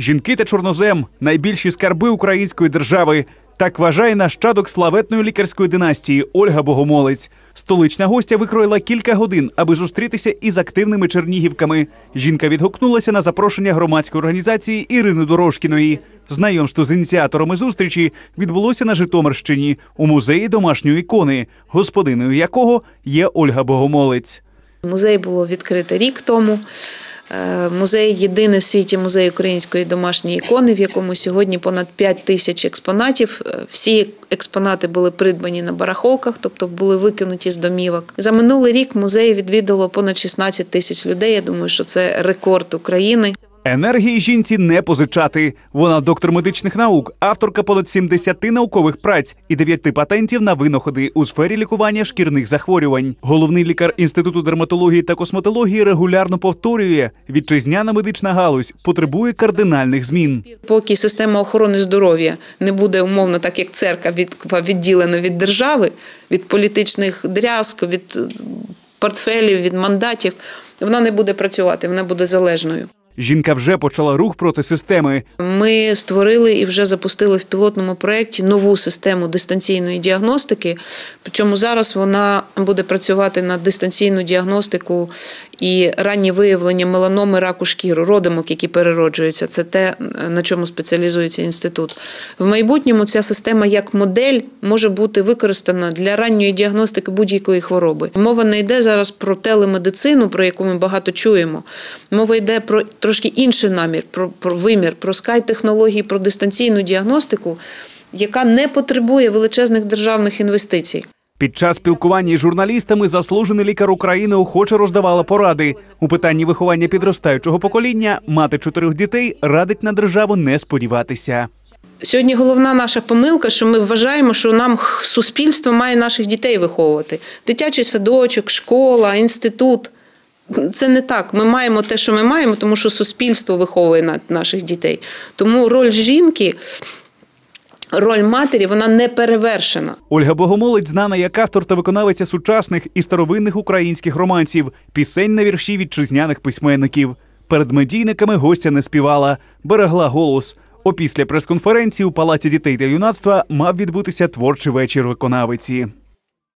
Жінки та чорнозем найбільші скарби української держави. Так вважає нащадок славетної лікарської династії Ольга Богомолець. Столична гостя викроїла кілька годин, аби зустрітися із активними чернігівками. Жінка відгукнулася на запрошення громадської організації Ірини Дорошкіної. Знайомство з ініціаторами зустрічі відбулося на Житомирщині у музеї домашньої ікони, господиною якого є Ольга Богомолець. Музей було відкрито рік тому. Е, Музей єдиний в світі музей української домашньої ікони, в якому сьогодні понад 5 тисяч експонатів. Е, Всі експонати були придбані на барахолках, тобто були викинуті з домівок. За минулий рік музей відвідало понад 16 тисяч людей. Я думаю, що це рекорд України. Енергії жінці не позичати. Вона доктор медичних наук, авторка понад 70 наукових праць і 9 патентів на винаходи у сфері лікування шкірних захворювань. Головний лікар інституту дерматології та косметології регулярно повторює: вітчизняна медична галузь потребує кардинальних змін. Поки система охорони здоров'я не буде умовно, так як церква від, відділена від держави, від політичних дрязк, від е, портфелів, від мандатів, вона не буде працювати, вона буде залежною. Жінка вже почала рух проти системи. Ми створили і вже запустили в пілотному проєкті нову систему дистанційної діагностики. Причому зараз вона буде працювати на дистанційну діагностику і раннє виявлення меланоми раку шкіру, родимок, які перероджуються. Це те, на чому спеціалізується інститут. В майбутньому ця система як модель може бути використана для ранньої діагностики будь-якої хвороби. Мова не йде зараз про телемедицину, про яку ми багато чуємо. Мова йде про трошки інший намір, про, про вимір, про скай-технології, про дистанційну діагностику, яка не потребує величезних державних інвестицій. Під час спілкування із журналістами заслужений лікар України охоче роздавала поради у питанні виховання підростаючого покоління. Мати чотирьох дітей радить на державу не сподіватися. Сьогодні головна наша помилка, що ми вважаємо, що нам суспільство має наших дітей виховувати. Дитячий садочок, школа, інститут. Це не так. Ми маємо те, що ми маємо, тому що суспільство виховує наших дітей. Тому роль жінки, роль матері, вона не перевершена. Ольга Богомолець знана як автор та виконавиця сучасних і старовинних українських романсів, пісень на вірші вітчизняних письменників. Перед медійниками гостя не співала, берегла голос. Опісля прес-конференції у Палаці дітей та юнацтва мав відбутися творчий вечір виконавиці.